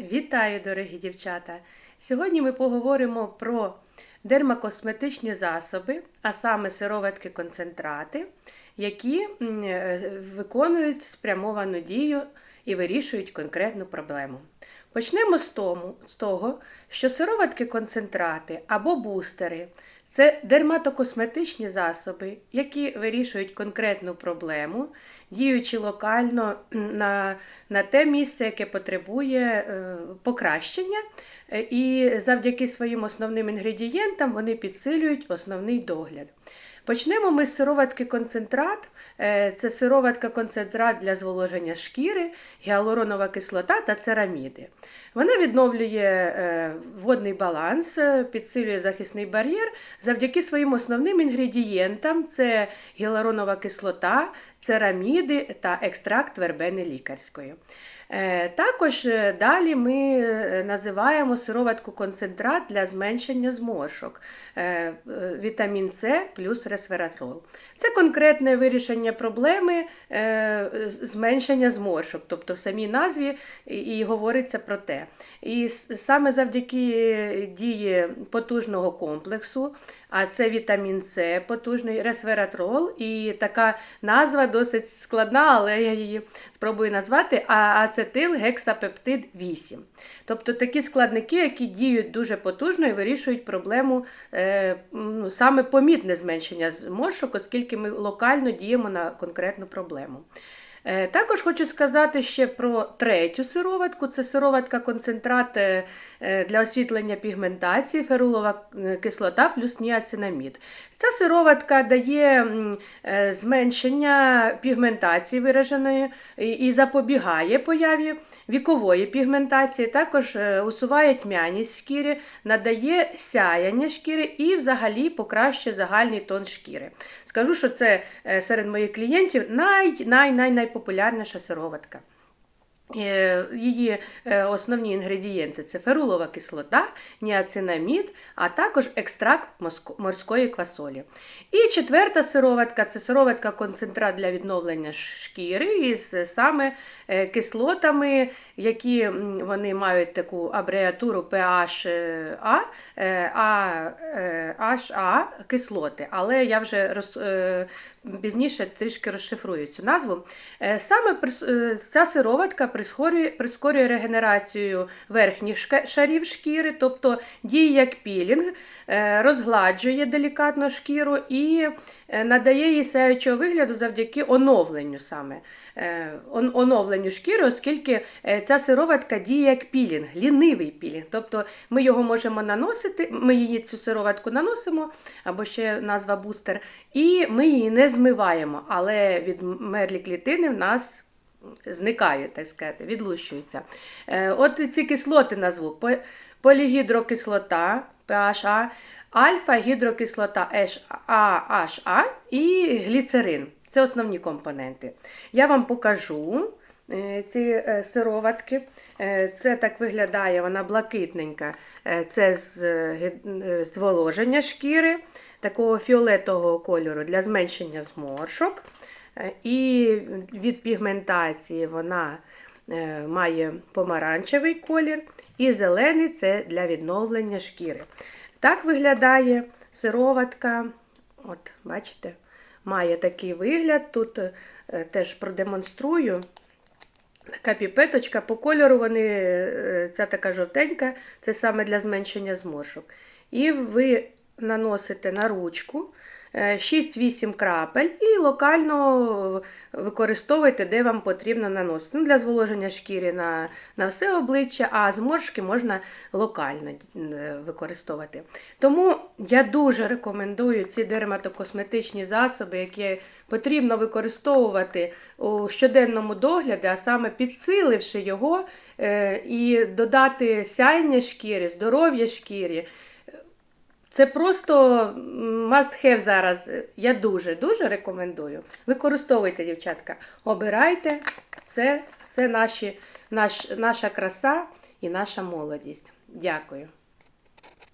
Вітаю, дорогі дівчата! Сьогодні ми поговоримо про дермакосметичні засоби, а саме сироватки концентрати, які е, виконують спрямовану дію і вирішують конкретну проблему. Почнемо з, того, що сироватки концентрати або бустери це дерматокосметичні засоби, які вирішують конкретну проблему, діючи локально на, на те місце, яке потребує е, покращення, е, і завдяки своїм основним інгредієнтам вони підсилюють основний догляд. Почнемо ми з сироватки концентрат. Е, Це сироватка концентрат для зволоження шкіри, гіалуронова кислота та цераміди. Вона відновлює е, водний баланс, е, підсилює захисний бар'єр завдяки своїм основним інгредієнтам: це гіалуронова кислота, цераміди та екстракт вербени лікарської. Е, Також е, далі ми е, називаємо сироватку концентрат для зменшення зморшок, вітамін С плюс ресвератрол. Це конкретне вирішення проблеми зменшення зморшок, тобто в самій назві і говориться про те. І саме завдяки дії потужного комплексу, а це вітамін С, потужний ресвератрол, і така назва досить складна, але я її спробую назвати ацетил гексапептид 8. Тобто такі складники, які діють дуже потужно і вирішують проблему е, ну, саме помітне зменшення зморшок, оскільки ми локально діємо на конкретну проблему. Е, Також хочу сказати ще про третю сироватку. Це сироватка концентрат е, е, для освітлення пігментації, ферулова кислота плюс ніацинамід. Ця сироватка дає е, зменшення пігментації вираженої і- запобігає появі вікової пігментації, також е, усуває тьмяність шкіри, надає сяяння шкіри і взагалі покращує загальний тон шкіри. Скажу, що це е, серед моїх клієнтів най, най, най, найпопулярніша сироватка. Е, Її е, основні інгредієнти це ферулова кислота, ніацинамід, а також екстракт морської квасолі. І четверта сироватка це сироватка концентрат для відновлення шкіри із е, саме кислотами, які вони мають таку абревіатуру PHA, HA кислоти. Але я вже роз, пізніше трішки розшифрую цю назву. Саме ця сироватка прискорює, прискорює регенерацію верхніх шарів шкіри, тобто діє як пілінг, е, розгладжує делікатно шкіру і е, надає їй сяючого вигляду завдяки оновленню саме. е, Оновленню шкіри, оскільки ця сироватка діє як пілінг, лінивий пілінг. Тобто ми його можемо наносити, ми її цю сироватку наносимо, або ще назва бустер, і ми її не змиваємо, але від мерлі клітини в нас зникають, так сказати, відлущуються. Е, От ці кислоти назву По- полігідрокислота PHA, альфа-гідрокислота HA і гліцерин. Це основні компоненти. Я вам покажу е, ці е, сироватки. Це так виглядає, вона блакитненька. Це зволоження шкіри, такого фіолетового кольору для зменшення зморшок. Е, І від пігментації вона е, має помаранчевий колір, і зелений це для відновлення шкіри. Так виглядає сироватка. От, бачите, має такий вигляд. Тут е, теж продемонструю. Така піпеточка, по кольору вони, ця така жовтенька, це саме для зменшення зморшок. І ви наносите на ручку 6-8 крапель і локально використовуєте, де вам потрібно наносити. Ну, для зволоження шкіри на, на все обличчя, а зморшки можна локально е, використовувати. Тому я дуже рекомендую ці дерматокосметичні засоби, які потрібно використовувати у щоденному догляді, а саме підсиливши його е, і додати сяйня шкіри, здоров'я шкірі. Це просто must have зараз. Я дуже-дуже рекомендую. Використовуйте, дівчатка, обирайте. Це, це наші, наш, наша краса і наша молодість. Дякую.